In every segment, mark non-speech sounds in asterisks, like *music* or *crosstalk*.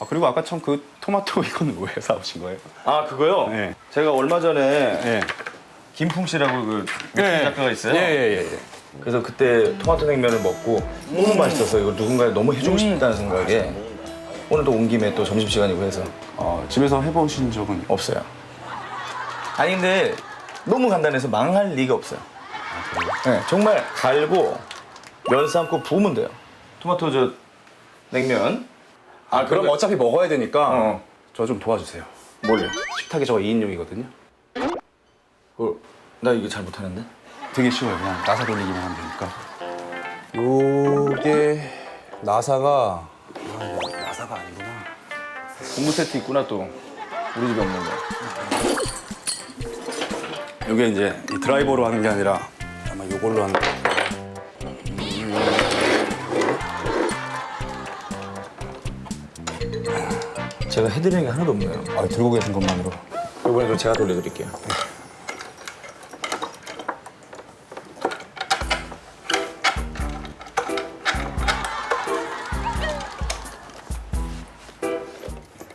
아 그리고 아까 참 그 토마토 *laughs* 이거는 왜 사오신 거예요? 아 그거요? 네. 제가 얼마 전에 예. 김풍 씨라고 그 예. 작가가 있어요. 예예예. 예, 예. 그래서 그때 토마토 냉면을 먹고 너무 맛있어서 이걸 누군가에 너무 해주고 싶다는 생각에 오늘도 온 김에 또 점심 시간이고 해서 어, 집에서 해보신 적은 없어요. 아니 근데 너무 간단해서 망할 리가 없어요. 네, 정말 갈고 면 삶고 부으면 돼요. 토마토 저 냉면. 아 그럼 어차피 먹어야 되니까 어. 저 좀 도와주세요. 뭘요? 식탁이 저거 2인용이거든요. 어, 나 이거 잘 못하는데. 되게 쉬워요. 그냥 나사 돌리기만 하면 되니까. 요게 나사가 아, 나사가 아니구나. 고무 세트 있구나 또. 우리 집에 없는 거. 요게 이제 이 드라이버로 하는 게 아니라 아마 요걸로 하는 거. 제가 해드리는 게 하나도 없네요. 아 들고 계신 것만으로. 이번에도 제가 돌려드릴게요.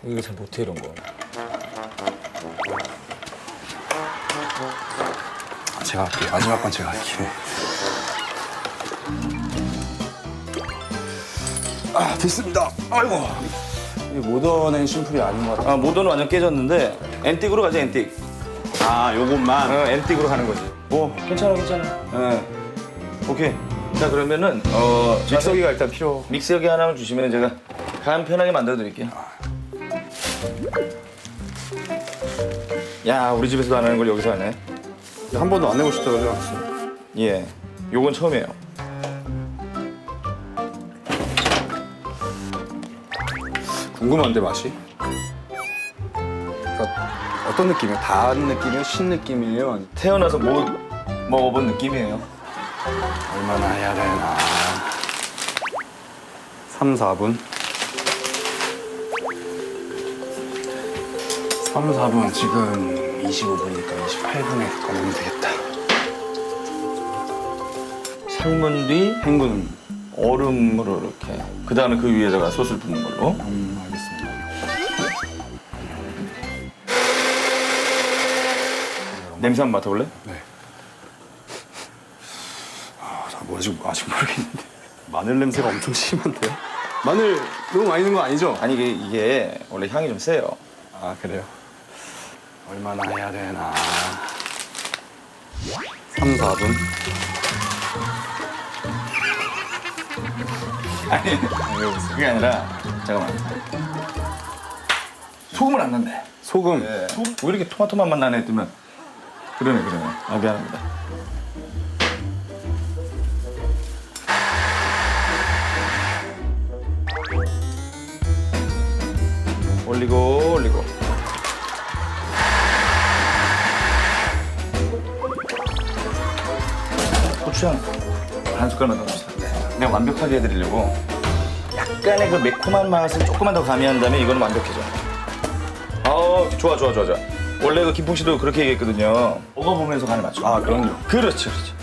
이거 잘 못해 이런 거. 아, 제가 할게요. 마지막 건 제가 할게요. 아 됐습니다. 아이고. 이 모던 앤 심플이 아닌 것 같아. 아 모던은 완전 깨졌는데 앤틱으로 가자 앤틱. 아 요것만. 어, 앤틱으로 가는 거지. 뭐 괜찮아 괜찮아. 예. 오케이. 자 그러면은 어 믹서기가 일단 필요. 믹서기 하나만 주시면 제가 간편하게 만들어 드릴게요. 야 우리 집에서도 안 하는 걸 여기서 하네. 한 번도 안 해보셨더라고요. 예. 요건 처음이에요. 궁금한데 맛이? 그러니까 어떤 느낌이에요? 단 느낌이에요? 신 느낌이에요? 태어나서 못 먹어본 느낌이에요. 얼마나 해야 되나? 3, 4분. 3, 4분 지금 25분이니까 28분에 꺼내면 되겠다. 삶은 뒤 헹구는. 얼음으로 이렇게. 그 다음에 그 위에다가 소스를 붓는 걸로. 음, 알겠습니다. 냄새 한번 맡아볼래? 네. 아, 잘 뭐지 아직 모르겠는데. 마늘 냄새가 엄청 심한데요? 마늘 너무 많이 넣은 거 아니죠? 아니 이게, 이게 원래 향이 좀 세요. 아 그래요? 얼마나 해야 되나 3, 4분 아니 그게 아니라 잠깐만. 소금을 안 넣네. 소금 네. 소금 왜 이렇게 토마토 맛만 나네 했더면 그러네 그러네. 아 미안합니다. 올리고 올리고. 고추장 한 숟갈만 더 줍시다. 그냥 완벽하게 해드리려고 약간의 그 매콤한 맛을 조금만 더 가미한 다음에 이거는 완벽해져. 아 좋아 좋아 좋아 좋아. 원래 그 김풍 씨도 그렇게 얘기했거든요. 먹어보면서 간을 맞춰. 아 그럼요 그렇지 그렇지.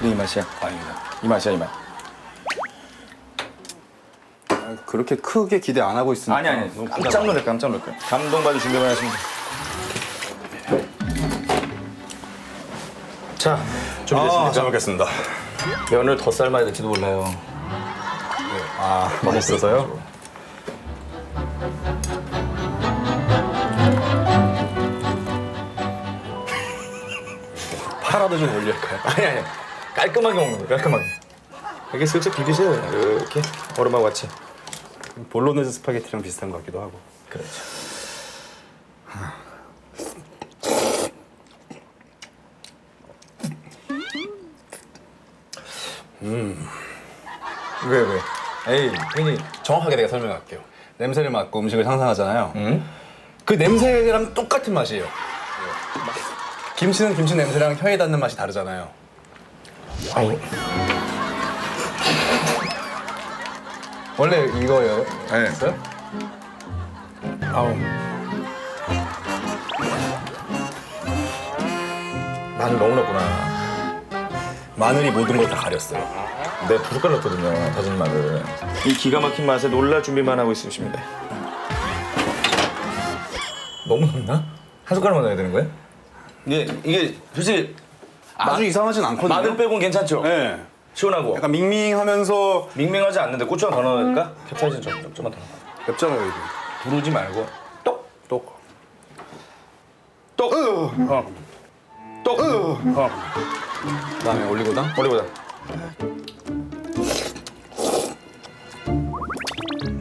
그래 이 맛이야. 아닙니다 이 맛이야 이 맛. 아, 그렇게 크게 기대 안 하고 있으니까 아니 아니 깜짝 놀랄 깜짝 놀랄 거야. 감동받을 준비만 하시면 돼. 자 아, 준비됐습니까? 잘 먹겠습니다 면을 더 삶아야 될지도 몰라요. 아 맛있어서요? 파라도 좀 올릴까요? 아니 아니 깔끔하게 먹는 거예요 깔끔하게 이렇게 슬쩍 비비세요. 이렇게 얼음하고 같이 볼로네즈 스파게티랑 비슷한 것 같기도 하고 그렇죠 왜 왜? 에이 괜히 정확하게 내가 설명할게요 냄새를 맡고 음식을 상상하잖아요 응? 그 냄새랑 똑같은 맛이에요 김치는 김치 냄새랑 혀에 닿는 맛이 다르잖아요 아니 원래 이거예요? 네. 있어요? 아우 마늘 너무 넣구나 마늘이 모든 걸 다 가렸어요. 두 숟갈 넣었거든요 다진 마늘 이 기가 막힌 맛에 놀랄 준비만 하고 있으십니다 너무 넣나? 한 숟갈만 넣어야 되는 거예요? 이게 이게 솔직히 아주 이상하진 않거든요. 마늘 빼곤 괜찮죠? 네. 시원하고 약간 밍밍하면서 밍밍하지 않는데 고추장 더 넣을까? 캡사이신 좀, 좀만 더 넣어 맵잖아요 이게. 부르지 말고 똑! 똑. 똑! 어. 똑! 어. 그다음에 올리고당. 올리고당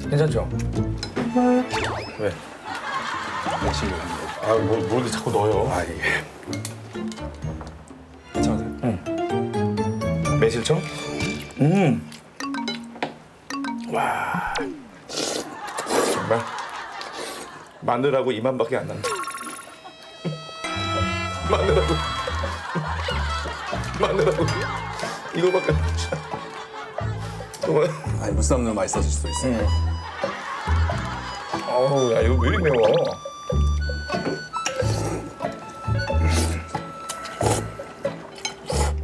괜찮죠? 왜? 매실을. 아, 뭘, 뭘 이렇게 자꾸 넣어요? 아 이게. 괜찮으세요? 매실청? 음. 와. 정말 마늘하고 이만밖에 안 난다. *laughs* 마늘하고 마늘하고 이거밖에 안 나지. 정말. 아니 무쌈 넣으면 맛있어질 수도 있어요. 어우, 야 이거 왜 이렇게 매워?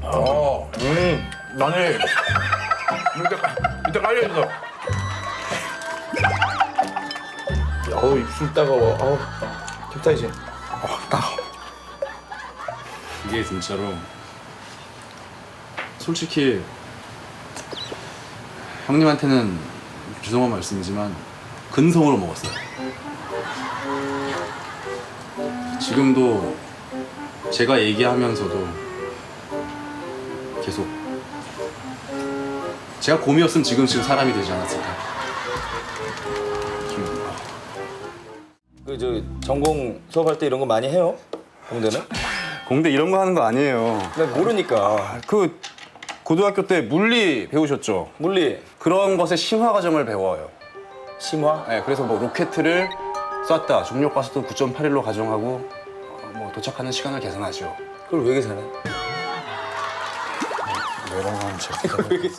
어, 음, 마늘 밑에 밑에 깔려 있어. 어우 입술 따가워. 어우 캡사이신. 이게 진짜로 솔직히 형님한테는 죄송한 말씀이지만 근성으로 먹었어요. 지금도 제가 얘기하면서도 계속 제가 곰이었으면 지금 지금 사람이 되지 않았을까. 좀그저 전공 수업할 때 이런 거 많이 해요? 공대는? 공대 이런 거 하는 거 아니에요. 나 모르니까. 그 고등학교 때 물리 배우셨죠? 물리, 그런 것의 심화 과정을 배워요. 심화. 네, 그래서 뭐 로켓을 쐈다. 중력 가속도 9.81로 가정하고 어, 뭐 도착하는 시간을 계산하죠. 그걸 왜 계산해? 왜 하면 *laughs* 왜 계산해?